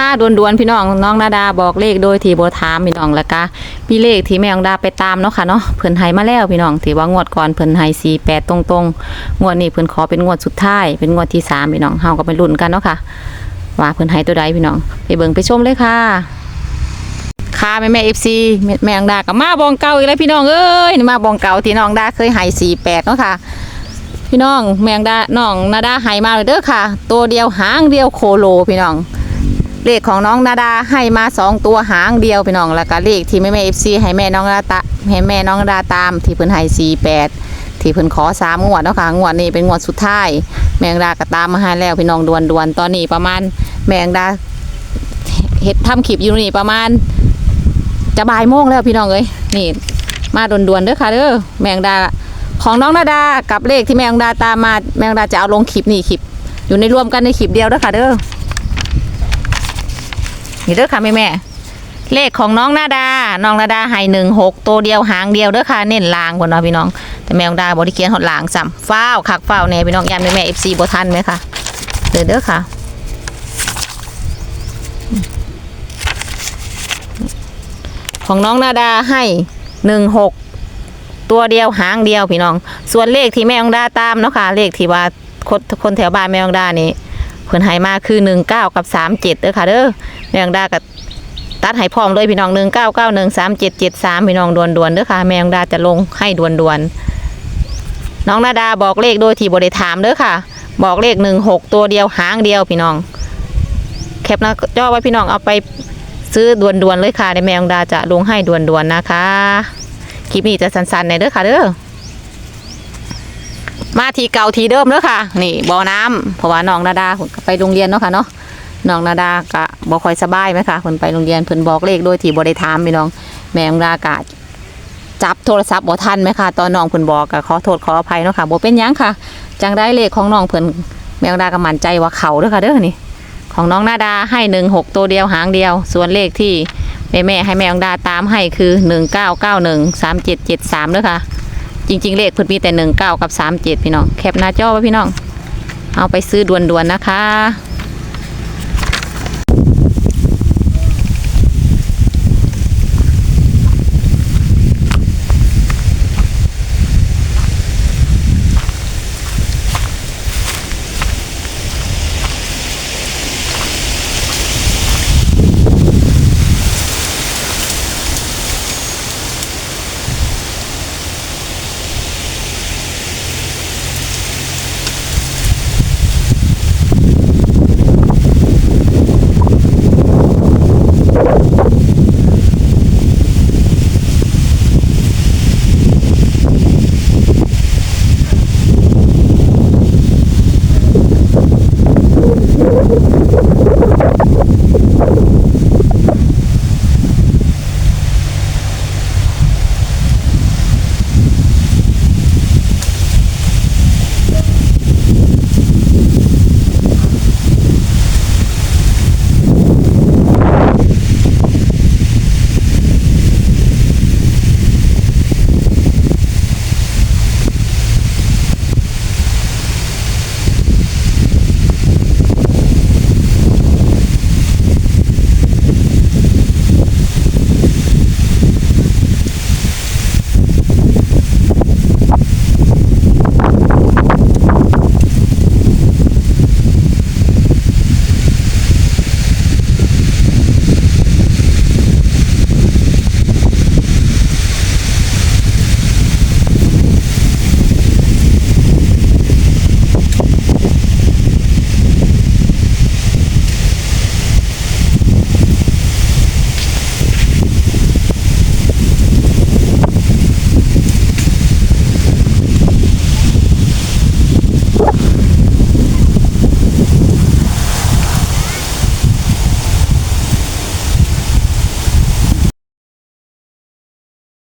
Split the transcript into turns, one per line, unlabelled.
ค่าด่วนๆพี่น้องน้องนาดาบอกเลขโดยที่บถามพี่น้องแล้วก็มีเลขที่แม่องดาไปตามเนาะค่ะเนาะเพิ่นให้มาแล้วพี่น้องที่ว่างวดก่อนเพิ่นให้48ตรงๆงวดนี้เพิ่นขอเป็นงวดสุดท้ายเป็นงวดที่สามพี่น้องเฮาก็ไปลุ้นกันเนาะค่ะว่าเพิ่นให้ตัวใดพี่น้อง ไปเบิ่งไปชมเลยค่ะค่ะแม่แม่เอฟซีแม่องดากับมาบองเก่าอีกแล้วพี่น้องเอ้ยมาบองเก่าที่น้องดาเคยให้48เนาะค่ะพี่น้องแมงดาน้องนาดาให้มาเลยเด้อค่ะ ตัวเดียวหางเดียวโคโลพี่น้อง เลขของน้องนาดาให้มาสองตัวหางเดียวพี่น้องแล้วก็เลขที่แม่แม่เอฟซีให้แม่น้องนาตาให้แม่น้องนาดาตามที่เพิ่นให้สี่แปดที่เพิ่นขอสามงวดเนาะค่ะงวดนี้เป็นงวดสุดท้าย แมงดาก็ตามมาให้แล้วพี่น้องดวนดวนๆตอนนี้ประมาณ แมงดาเฮ็ดทำคลิปอยู่นี่ประมาณ จะบ่ายโมงแล้วพี่น้องเอ้ยนี่ มาดวนดวนๆเด้อค่ะเด้อแมงดาของน้องนาดากับเลขที่แมงดาตามมาแมงดาจะเอาลงคลิปนี่คลิป อยู่ในรวมกันในคลิปเดียวเด้อค่ะเด้อ นี่เด้อค่ะแม่แม่เลขของน้องนาดา น้องนาดาให้หนึ่งหกตัวเดียวหางเดียวเด้อค่ะเน้นลางบนเนาะพี่น้อง แต่แมงดาบริเคียนหดลางซ้ำฟ้าวคักฟ้าวแน่พี่น้องยามแม่แม่เอฟซีบทันไหมคะเด้อเด้อค่ะของน้องนาดาให้หนึ่งหกตัวเดียวหางเดียวพี่น้อง ส่วนเลขที่แม่องดาตามเนาะค่ะเลขที่ว่าคนคนแถวบ้านแม่องดานี่ เพิ่อนให้มาคือ19กับ37เจ็ด้อค่ะเด้อแมงดากับตัดให้พร้อมเลยพี่น้อง1991 3773พี่น้องดวนๆเด้อค่ะ แมงดาจะลงให้ดวนๆน้องนาดาบอกเลขโดยที่บ่ได้ถามเด้อค่ะ บอกเลข16ตัวเดียวหางเดียวพี่น้อง แคปหนะจอไว้พี่น้องเอาไปซื้อดวนๆเลยค่ะในแมงดาจะลงให้ดวนๆนนะคะคลิปนี้จะสั้นๆในอยเด้อค่ะเด้อ มาทีเก่าทีเดิมเด้อค่ะ นี่บ่อน้ำเพราะว่าน้องนาดาไปโรงเรียนเนาะค่ะเนาะน้องนาดาก็บ่ค่อยสบายไหมคะเพิ่นไปโรงเรียนเพิ่นบอกเลขโดยที่บ่ได้ถามพี่น้อง แม่ของดากะจับโทรศัพท์บ่ทันไหมคะตอนน้องเพิ่นบอกก็ขอโทษขออภัยเนาะค่ะบ่เป็นยังค่ะ จังได้เลขของน้องเพิ่นแม่ของดาก็มั่นใจว่าเขาเด้อค่ะเด้อนี่ ของน้องนาดาให้หนึ่งหกตัวเดียวหางเดียว ส่วนเลขที่แม่แม่ให้แม่องดาตามให้คือหนึ่งเก้าเก้าหนึ่งสามเจ็ดเจ็ดสามด้วยค่ะ จริง ๆ เลขเพิ่นมีแต่หนึ่งเก้ากับสามเจ็ดพี่น้องแคปหน้าจอไว้พี่น้อง เอาไปซื้อด่วนๆนะคะ